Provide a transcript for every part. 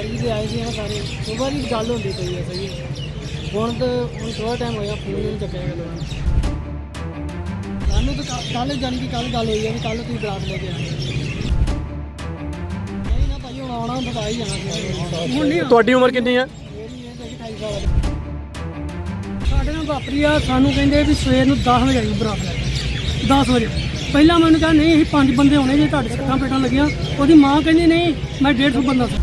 Marriage ਦੇ ਆਏ ਸੀ ਨਾ ਸਾਰੇ ਸੁਬਾਹ ਦੀ ਗੱਲ ਹੁੰਦੀ ਪਈ ਹੈ ਸਹੀ। ਹੁਣ ਤਾਂ ਹੁਣ ਥੋੜਾ ਟਾਈਮ ਹੋਇਆ ਫੋਨ ਨਹੀਂ ਚੱਕਿਆ ਲੋਕਾਂ ਨੇ ਸਾਨੂੰ ਤਾਂ ਕੱਲ ਜਾਣੀ ਕਿ ਕੱਲ ਗੱਲ ਹੋਈ ਹੈ ਵੀ ਕੱਲ ਤੁਸੀਂ ਬਰਾਤ ਲੈ ਕੇ ਆਏ। ਨਹੀਂ ਨਾ ਭਾਈ ਹੁਣ ਆਉਣਾ ਹੁੰਦਾ ਤਾਂ ਆ ਹੀ ਜਾਣਾ ਸੀ। ਹੁਣ ਨਹੀਂ ਤੁਹਾਡੀ ਉਮਰ ਕਿੰਨੀ ਹੈ ਮੇਰੀ ਇਹ ਹੈਗੀ 28 ਸਾਲ। ਸਾਡੇ ਨਾਲ ਵਾਪਰੀ ਆ ਸਾਨੂੰ ਕਹਿੰਦੇ ਵੀ ਸਵੇਰ ਨੂੰ 10 ਵਜੇ ਆਈ ਬਰਾਤ ਲੈ ਕੇ। 10 ਵਜੇ। ਪਹਿਲਾਂ ਮੈਨੂੰ ਕਿਹਾ ਨਹੀਂ ਅਸੀਂ ਪੰਜ ਬੰਦੇ ਹੋਣੇ ਜੇ ਤੁਹਾਡੇ ਸੱਟਾਂ ਪੇਟਾਂ ਲੱਗੀਆਂ। ਉਹਦੀ ਮਾਂ ਕਹਿੰਦੀ ਨਹੀਂ ਮੈਂ 150 ਬੰਦਾ ਸੀ।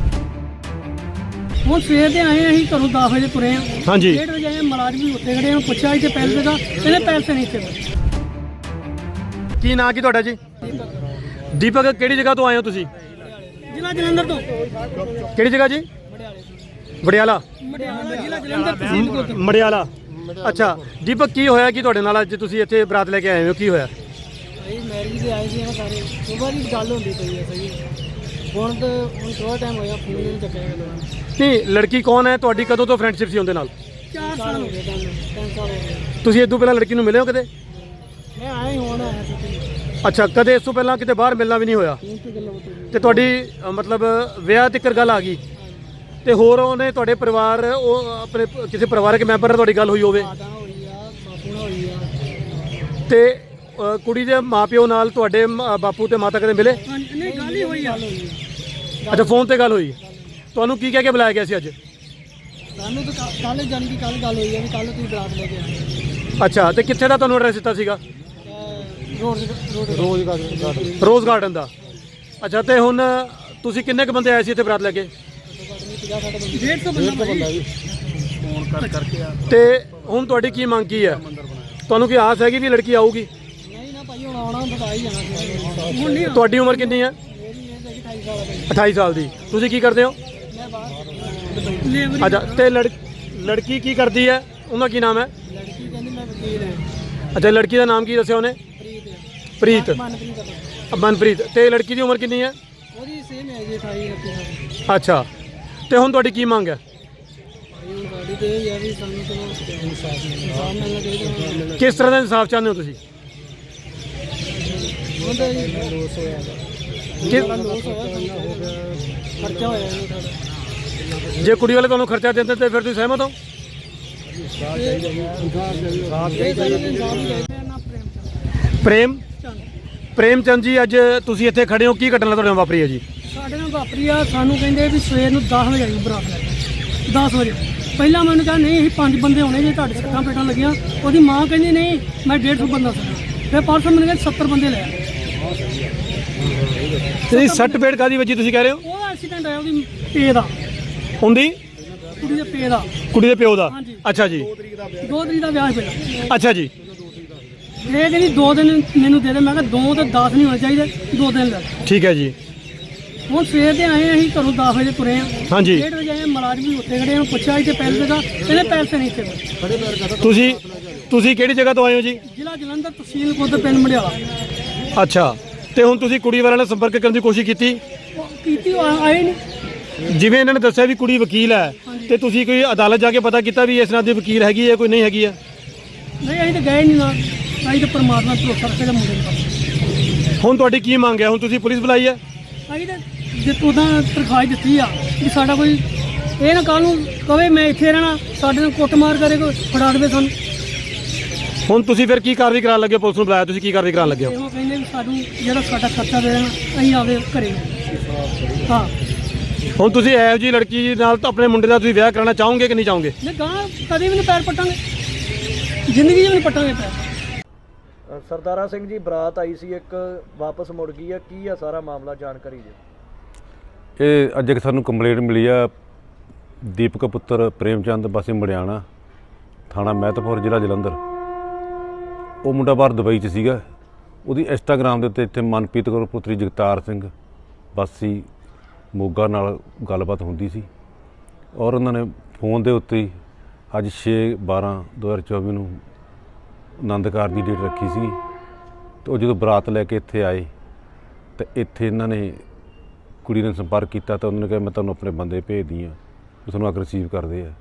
ਹੁਣ ਸਵੇਰ ਦੇ ਆਏ ਅਸੀਂ ਘਰੋਂ 10 ਵਜੇ ਤੁਰੇ ਆ। ਹਾਂਜੀ। 1:30 ਵਜੇ ਆਏ ਮੁਲਾਜ਼ਮ ਵੀ ਉੱਤੇ ਖੜੇ ਆ ਪੁੱਛਿਆ ਇੱਥੇ ਪੈਸੇ ਦਾ ਇਹਨੇ ਪੈਸੇ ਨਹੀਂ ਇੱਥੇ। ਕੀ ਨਾਂ ਕੀ ਤੁਹਾਡਾ ਜੀ? ਦੀਪਕ ਕਿਹੜੀ ਜਗ੍ਹਾ ਤੋਂ ਆਏ ਹੋ ਤੁਸੀਂ? ਜ਼ਿਲ੍ਹਾ ਜਲੰਧਰ ਤੋਂ। ਕਿਹੜੀ ਜਗ੍ਹਾ ਜੀ? ਵੜਿਆਲਾ ਮੜਿਆਲਾ ਜ਼ਿਲ੍ਹਾ ਜਲੰਧਰ ਤਹਿਸੀਲ ਕੋਲ ਮੜਿਆਲਾ। ਅੱਛਾ ਦੀਪਕ ਕੀ ਹੋਇਆ ਕੀ ਤੁਹਾਡੇ ਨਾਲ ਅੱਜ? ਤੁਸੀਂ ਇੱਥੇ ਬਰਾਤ ਲੈ ਕੇ ਆਏ ਹੋ ਕੀ ਹੋਇਆ? ਭਾਈ ਮੈਰਿਜ ਦੇ ਆਏ ਸੀ ਨਾ ਸਾਰੇ। ਸੁਬਾਹ ਦੀ ਗੱਲ ਹੁੰਦੀ ਪਈ ਹੈ ਸਹੀ ਹੁਣ ਤਾਂ ਹੁਣ ਥੋੜਾ ਟਾਈਮ ਹੋਇਆ ਫੋਨ ਨਹੀਂ ਚੱਕਿਆ ਗਿਆ ਲੋਕਾਂ ਨੇ ਨਹੀਂ ਲੜਕੀ ਕੌਣ ਹੈ? ਤੁਹਾਡੀ ਕਦੋਂ ਤੋਂ ਫਰੈਂਡਸ਼ਿਪ ਸੀ ਉਹਦੇ ਨਾਲ? 4 ਸਾਲ ਹੋ ਗਏ ਤੁਹਾਨੂੰ 3 ਸਾਲ ਹੋ ਗਏ। ਤੁਸੀਂ ਇਸ ਤੋਂ ਪਹਿਲਾਂ ਲੜਕੀ ਨੂੰ ਮਿਲੇ ਹੋ ਕਦੇ? ਮੈਂ ਆਇਆ ਹੀ ਹੁਣ ਆਇਆ ਸੀ ਅੱਛਾ ਕਦੇ ਇਸ ਤੋਂ ਪਹਿਲਾਂ ਕਿਤੇ ਬਾਹਰ ਮਿਲਣਾ ਵੀ ਨਹੀਂ ਹੋਇਆ? ਫੋਨ ਤੇ ਗੱਲਾਂ ਬਤੂਰੀ ਤੇ ਤੁਹਾਡੀ ਅ, ਮਤਲਬ ਵਿਆਹ ਤੱਕ ਗੱਲ ਆ ਗਈ। ਤੇ ਹੋਰ ਉਹਨੇ ਤੁਹਾਡੇ ਪਰਿਵਾਰ ਉਹ ਆਪਣੇ ਪ- ਕਿਸੇ ਪਰਿਵਾਰਕ ਮੈਂਬਰ ਨਾਲ ਤੁਹਾਡੀ ਗੱਲ ਹੋਈ ਹੋਵੇ? ਮਾਤਾ ਹੋਈ ਆ ਬਾਪੂ ਨਾਲ ਹੋਈ ਆ। ਤੇ ਅ, ਕੁੜੀ ਦੇ ਮਾਪਿਓ ਨਾਲ ਤੁਹਾਡੇ ਮ- ਬਾਪੂ ਤੇ ਮਾਤਾ ਕਦੇ ਮਿਲੇ? ਨਹੀਂ ਗੱਲ ਹੀ ਹੋਈ ਆ। ਅੱਛਾ ਫੋਨ ਤੇ ਗੱਲ ਹੋਈ। ਤੁਹਾਨੂੰ ਕੀ ਕਹਿ ਕੇ ਬੁਲਾਇਆ ਗਿਆ ਸੀ ਅੱਜ? ਸਾਨੂੰ ਤਾਂ ਕੱਲ ਜਾਣੀ ਕਿ ਕੱਲ ਗੱਲ ਹੋਈ ਆ ਵੀ ਕੱਲ ਤੁਸੀਂ ਬਰਾਤ ਲੈ ਕੇ ਆਏ। ਅੱਛਾ ਤੇ ਕਿੱਥੇ ਦਾ ਤੁਹਾਨੂੰ ਐਡਰੈਸ ਦਿੱਤਾ ਸੀਗਾ? Road road rose garden rose garden ਦਾ। ਅੱਛਾ ਤੇ ਹੁਣ ਤੁਸੀਂ ਕਿੰਨੇ ਕ ਬੰਦੇ ਆਏ ਸੀ ਇੱਥੇ ਬਰਾਤ ਲੈ ਕੇ? 150 ਬੰਦਾ ਭਾਈ ਤੇ ਹੁਣ ਤੁਹਾਡੀ ਕੀ ਮੰਗ ਕੀ ਹੈ? ਤੁਹਾਨੂੰ ਕੀ ਆਸ ਹੈਗੀ ਵੀ ਲੜਕੀ ਆਊਗੀ? ਆਉਣਾ ਹੁੰਦਾ ਤਾਂ ਆ ਹੀ ਜਾਣਾ ਸੀ। ਹੁਣ ਨਹੀਂ ਤੁਹਾਡੀ ਉਮਰ ਕਿੰਨੀ ਹੈ? ਮੇਰੀ ਇਹ ਹੈਗੀ 28 ਸਾਲ ਆ 28 ਸਾਲ ਦੀ। ਤੁਸੀਂ ਕੀ ਕਰਦੇ ਹੋ? ਮੈਂ ਬਾਹਰ ਲੇਬਰ ਅੱਛਾ ਤੇ ਲੜ ਲੜਕੀ ਕੀ ਕਰਦੀ ਹੈ? ਉਹਦਾ ਕੀ ਨਾਮ ਹੈ? ਲੜਕੀ ਕਹਿੰਦੀ ਮੈਂ ਵਕੀਲ ਹਾਂ। ਅੱਛਾ ਲੜਕੀ ਦਾ ਨਾਮ ਕੀ ਦੱਸਿਆ ਉਹਨੇ? ਪ੍ਰੀਤ ਪ੍ਰੀਤ। ਮਨਪ੍ਰੀਤ। ਮਨਪ੍ਰੀਤ। ਤੇ ਲੜਕੀ ਦੀ ਉਮਰ ਕਿੰਨੀ ਹੈ? ਉਹਦੀ ਸੇਮ ਹੈ ਜੀ 28 29 ਸਾਲ। ਅੱਛਾ। ਤੇ ਹੁਣ ਤੁਹਾਡੀ ਕੀ ਮੰਗ ਹੈ? ਭਾਈ ਹੁਣ ਸਾਡੀ ਤੇ ਇਹ ਹੈ ਵੀ ਸਾਨੂੰ ਚਲੋ ਇਨਸਾਫ ਇਨਸਾਫ ਮਿਲਣਾ ਚਾਹੀਦਾ। ਕਿਸ ਤਰ੍ਹਾਂ ਦਾ ਇਨਸਾਫ ਚਾਹੁੰਦੇ ਹੋ ਤੁਸੀਂ? ਹੁੰਦਾ ਜੀ। ਲੋਸ ਹੋਇਆ ਖਰਚਾ ਹੋਇਆ ਕੁੜੀ ਵਾਲੇ ਤੁਹਾਨੂੰ ਖਰਚਾ ਦਿੰਦੇ ਤੇ ਫਿਰ ਤੁਸੀਂ ਸਹਿਮਤ ਹੋ? ਪ੍ਰੇਮ ਪ੍ਰੇਮ? ਚੰਦ। ਜੀ ਅੱਜ ਤੁਸੀਂ ਇੱਥੇ ਖੜੇ ਹੋ। ਕੀ ਘਟਨਾ ਤੁਹਾਡੇ ਨਾਲ ਵਾਪਰੀ ਹੈ ਜੀ? ਸਾਡੇ ਨਾਲ ਵਾਪਰੀ ਆ ਸਾਨੂੰ ਕਹਿੰਦੇ ਵੀ ਸਵੇਰ ਨੂੰ 10 ਵਜੇ ਆਈ ਬਰਾਤ ਲੈ ਕੇ। 10 ਵਜੇ। ਪਹਿਲਾਂ ਮੈਨੂੰ ਕਿਹਾ ਨਹੀਂ ਅਸੀਂ ਪੰਜ ਬੰਦੇ ਹੋਣੇ ਜੇ ਤੁਹਾਡੇ ਸੱਟਾਂ ਪੇਟਾਂ ਲੱਗੀਆਂ। ਉਹਦੀ ਮਾਂ ਕਹਿੰਦੀ ਨਹੀਂ ਮੈਂ 150 ਬੰਦਾ ਸੀ। ਫਿਰ ਪਰਸੋਂ ਮੈਨੂੰ ਕਹਿੰਦੇ 70 ਬੰਦੇ ਲੈ ਆਏ। ਤੁਸੀਂ ਸੱਟ ਪੇੜ ਕਾਦੀ ਵੱਜੀ ਤੁਸੀਂ ਕਹਿ ਰਹੇ ਹੋ? ਉਹਦਾ ਐਕਸੀਡੈਂਟ ਆਇਆ ਉਹਦੀ ਪੇ ਦਾ। ਹੁੰਦੀ ਕੁੜੀ ਦੇ ਪੇ ਦਾ। ਕੁੜੀ ਦੇ ਪਿਓ ਦਾ? ਹਾਂਜੀ। ਅੱਛਾ ਜੀ। ਦੋ ਤਰੀਕ ਦਾ ਵਿਆਹ ਪਿਆ ਅੱਛਾ ਜੀ। ਇਹ ਕਹਿੰਦੀ ਦੋ ਦਿਨ ਮੈਨੂੰ ਦੇ ਦੇ ਮੈਂ ਕਿਹਾ ਦੋ ਤੇ 10 ਨਹੀਂ ਹੋਣੇ ਚਾਹੀਦੇ ਦੋ ਦਿਨ ਲੈ। ਠੀਕ ਹੈ ਜੀ। ਹੁਣ ਸਵੇਰ ਦੇ ਆਏ ਅਸੀਂ ਘਰੋਂ 10 ਵਜੇ ਤੁਰੇ ਆ। ਹਾਂਜੀ। 1:30 ਵਜੇ ਆਏ ਮੁਲਾਜ਼ਮ ਵੀ ਉੱਤੇ ਖੜੇ ਆ ਪੁੱਛਿਆ ਇੱਥੇ ਪੈਸੇ ਦਾ ਇਹਨੇ ਪੈਸੇ ਨਹੀਂ ਇੱਥੇ। ਤੁਸੀਂ ਤੁਸੀਂ ਕਿਹੜੀ ਜਗ੍ਹਾ ਤੋਂ ਆਏ ਹੋ ਜੀ? ਜ਼ਿਲ੍ਹਾ ਜਲੰਧਰ ਤਹਿਸੀਲ ਕੁੱਦ ਪਿੰਡ ਮੜਿਆਲਾ ਅੱਛਾ। ਤੇ ਹੁਣ ਤੁਸੀਂ ਕੁੜੀ ਵਾਲਿਆਂ ਨਾਲ ਸੰਪਰਕ ਕਰਨ ਦੀ ਕੋਸ਼ਿਸ਼ ਕੀਤੀ? ਉਹ ਕੀਤੀ ਉਹ ਆਏ ਨਹੀਂ ਜਿਵੇਂ ਇਹਨਾਂ ਨੇ ਦੱਸਿਆ ਵੀ ਕੁੜੀ ਵਕੀਲ ਹੈ ਤੇ ਤੁਸੀਂ ਕੋਈ ਅਦਾਲਤ ਜਾ ਕੇ ਪਤਾ ਕੀਤਾ ਵੀ ਇਸ ਨਾਲ ਦੀ ਵਕੀਲ ਹੈਗੀ ਹੈ ਕੋਈ ਨਹੀਂ ਹੈਗੀ ਹੈ? ਨਹੀਂ ਅਸੀਂ ਤਾਂ ਗਏ ਨਹੀਂ ਨਾ। ਅਸੀਂ ਤਾਂ ਪਰਮਾਤਮਾ ਤੋਂ ਰੱਖੇ ਦੇ ਮੁੰਡੇ ਨੂੰ ਪਾਸ। ਹੁਣ ਤੁਹਾਡੀ ਕੀ ਮੰਗ ਹੈ? ਹੁਣ ਤੁਸੀਂ ਪੁਲਿਸ ਬੁਲਾਈ ਹੈ? ਅਸੀਂ ਤਾਂ ਜੇ ਉਹਦਾ ਤਰਖਾਹ ਦਿੱਤੀ ਆ ਕਿ ਸਾਡਾ ਕੋਈ ਇਹ ਨਾ ਕੱਲ ਨੂੰ ਕਵੇ ਮੈਂ ਇੱਥੇ ਰਹਿਣਾ ਸਾਡੇ ਨਾਲ ਕੁੱਟਮਾਰ ਕਰੇ ਕੋਈ ਫੜਾ ਦੇਵੇ ਸਾਨੂੰ। ਹੁਣ ਤੁਸੀਂ ਫਿਰ ਕੀ ਕਾਰਵਾਈ ਕਰਾਉਣ ਲੱਗੇ ਹੋ? ਪੁਲਿਸ ਨੂੰ ਬੁਲਾਇਆ ਤੁਸੀਂ ਕੀ ਕਾਰਵਾਈ ਕਰਾਉਣ ਲੱਗੇ ਹੋ? ਇਹੋ ਕਹਿੰਦੇ ਵੀ ਸਾਨੂੰ ਜਿਹੜਾ ਸਾਡਾ ਖਰਚਾ ਦੇ ਦੇਣਾ ਅਸੀਂ ਆਵੇ ਘਰੇ। ਹਾਂ। ਹੁਣ ਤੁਸੀਂ ਇਹੋ ਜੀ ਲੜਕੀ ਨਾਲ ਤਾਂ ਆਪਣੇ ਮੁੰਡੇ ਦਾ ਤੁਸੀਂ ਵਿਆਹ ਕਰਾਉਣਾ ਚਾਹੋਗੇ ਕਿ ਨਹੀਂ ਚਾਹੋਗੇ? ਨਹੀਂ ਗਾਂ ਕਦੇ ਵੀ ਨਹੀਂ ਪੈਰ ਪਟਾਂਗੇ। ਜ਼ਿੰਦਗੀ 'ਚ ਵੀ ਨਹੀਂ ਪਟਾਂਗੇ ਪੈਰ। ਸਰਦਾਰਾ ਸਿੰਘ ਜੀ ਬਰਾਤ ਆਈ ਸੀ ਇੱਕ ਵਾਪਸ ਮੁੜ ਗਈ ਆ। ਕੀ ਆ ਸਾਰਾ ਮਾਮਲਾ ਜਾਣਕਾਰੀ ਦਿਓ। ਇਹ ਅੱਜ ਇੱਕ ਸਾਨੂੰ ਕੰਪਲੇਂਟ ਮਿਲੀ ਆ ਦੀਪਕ ਪੁੱਤਰ ਪ੍ਰੇਮਚੰਦ ਵਾਸੀ ਮੜਿਆਣਾ ਥਾਣਾ ਮਹਿਤਪੁਰ ਜ਼ਿਲ੍ਹਾ ਜਲੰਧਰ। ਉਹ ਮੁੰਡਾ ਬਾਹਰ ਦੁਬਈ 'ਚ ਸੀਗਾ। ਉਹਦੀ ਇੰਸਟਾਗ੍ਰam ਦੇ ਉੱਤੇ ਇੱਥੇ ਮਨਪ੍ਰੀਤ ਕੌਰ, ਪੁੱਤਰੀ ਜਗਤਾਰ ਸਿੰਘ, ਵਾਸੀ ਮੋਗਾ ਨਾਲ ਗੱਲਬਾਤ ਹੁੰਦੀ ਸੀ। ਔਰ ਉਹਨਾਂ ਨੇ ਫੋਨ ਦੇ ਉੱਤੇ ਹੀ ਅੱਜ 6 12 2024 ਨੂੰ ਆਨੰਦਕਾਰ ਦੀ ਡੇਟ ਰੱਖੀ ਸੀ। ਤੇ ਉਹ ਜਦੋਂ ਬਰਾਤ ਲੈ ਕੇ ਇੱਥੇ ਆਏ, ਤੇ ਇੱਥੇ ਇਹਨਾਂ ਨੇ ਕੁੜੀ ਨੇ ਸੰਪਰਕ ਕੀਤਾ ਤਾਂ ਉਹਨਾਂ ਨੇ ਕਿਹਾ, ਮੈਂ ਤੁਹਾਨੂੰ ਆਪਣੇ ਬੰਦੇ ਭੇਜਦੀ ਆ ਉਹ ਤੁਹਾਨੂੰ ਆ ਰਿਸੀਵ ਕਰਦੇ ਆ।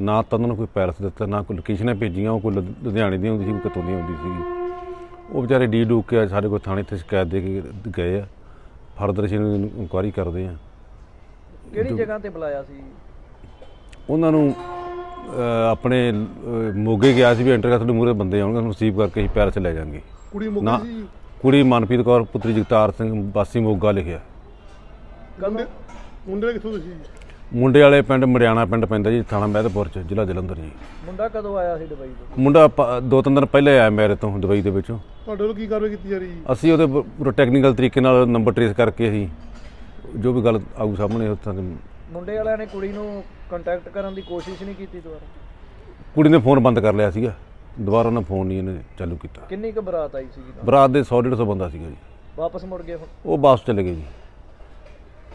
ਨਾ ਤਾਂ ਉਹਨਾਂ ਨੂੰ ਕੋਈ ਪੈਰਸ ਦਿੱਤਾ ਨਾ ਕੋਈ ਲੋਕੇਸ਼ਨਾਂ ਭੇਜੀਆਂ ਉਹ ਕੋਈ ਲੁਧਿਆਣੇ ਦੀ ਹੁੰਦੀ ਸੀ ਕੋਈ ਕਿਤੋਂ ਦੀ ਹੁੰਦੀ ਸੀ। ਉਹ ਵਿਚਾਰੇ ਡੀ ਡੂਕ ਕੇ ਸਾਡੇ ਕੋਲ ਥਾਣੇ ਤੇ ਸ਼ਿਕਾਇਤ ਦੇ ਕੇ ਗਏ ਆ। ਫਰਦਰ ਅਸੀਂ ਇਨਕੁਆਰੀ ਕਰਦੇ ਆ। ਕਿਹੜੀ ਜਗ੍ਹਾ ਤੇ ਬੁਲਾਇਆ ਸੀ? ਉਹਨਾਂ ਨੂੰ ਆਪਣੇ ਮੋਗੇ ਗਿਆ ਸੀ ਵੀ ਇੰਟਰ ਤੁਹਾਡੇ ਮੂਰੇ ਬੰਦੇ ਆਉਣਗੇ ਉਹਨੂੰ ਰਿਸੀਵ ਕਰਕੇ ਅਸੀਂ ਪੈਰ 'ਚ ਲੈ ਜਾਾਂਗੇ ਕੁੜੀ ਨਾ ਕੁੜੀ ਮਨਪ੍ਰੀਤ ਕੌਰ ਪੁੱਤਰੀ ਜਗਤਾਰ ਸਿੰਘ ਵਾਸੀ ਮੋਗਾ ਲਿਖਿਆ। ਕਦੋਂ? ਮੁੰਡੇ ਕਿੱਥੋਂ ਤੁਸੀਂ ਮੁੰਡੇ ਵਾਲੇ ਪਿੰਡ ਮੜਿਆਣਾ ਪਿੰਡ ਪੈਂਦਾ ਜੀ ਥਾਣਾ ਮਹਿਦਪੁਰ ਚ ਜ਼ਿਲ੍ਹਾ ਜਲੰਧਰ ਜੀ। ਮੁੰਡਾ ਕਦੋਂ ਆਇਆ ਸੀ ਦੁਬਈ ਤੋਂ? ਮੁੰਡਾ ਦੋ ਤਿੰਨ ਦਿਨ ਪਹਿਲੇ ਆਇਆ ਮੇਰੇ ਤੋਂ ਦੁਬਈ ਦੇ ਵਿੱਚੋਂ। ਤੁਹਾਡੇ ਵੱਲੋਂ ਕੀ ਕਾਰਵਾਈ ਕੀਤੀ ਜਾ ਰਹੀ ਹੈ ਅਸੀਂ ਉਹਦੇ ਪੂਰਾ ਟੈਕਨੀਕਲ ਤਰੀਕੇ ਨਾਲ ਨੰਬਰ ਟ੍ਰੇਸ ਕਰਕੇ ਅਸੀਂ ਜੋ ਵੀ ਗੱਲ ਆਊ ਸਾਹਮਣੇ ਉਸ ਤਰ੍ਹਾਂ ਦੀ- ਮੁੰਡੇ ਵਾਲਿਆਂ ਨੇ ਕੁੜੀ ਨੂੰ ਕੰਟੈਕਟ ਕਰਨ ਦੀ ਕੋਸ਼ਿਸ਼ ਨਹੀਂ ਕੀਤੀ ਦੁਬਾਰਾ? ਕੁੜੀ ਨੇ ਫੋਨ ਬੰਦ ਕਰ ਲਿਆ ਸੀਗਾ। ਦੁਬਾਰਾ ਉਹਨਾਂ ਫੋਨ ਨਹੀਂ ਇਹਨੇ ਚਾਲੂ ਕੀਤਾ। ਕਿੰਨੀ ਕੁ ਬਰਾਤ ਆਈ ਸੀਗੀ ਨਾਲ? ਬਰਾਤ ਦੇ 100 150 ਬੰਦਾ ਸੀਗਾ ਜੀ। ਵਾਪਸ ਮੁੜ ਗਏ ਹੁਣ? ਉਹ ਵਾਪਸ ਚਲੇ ਗਏ ਜੀ।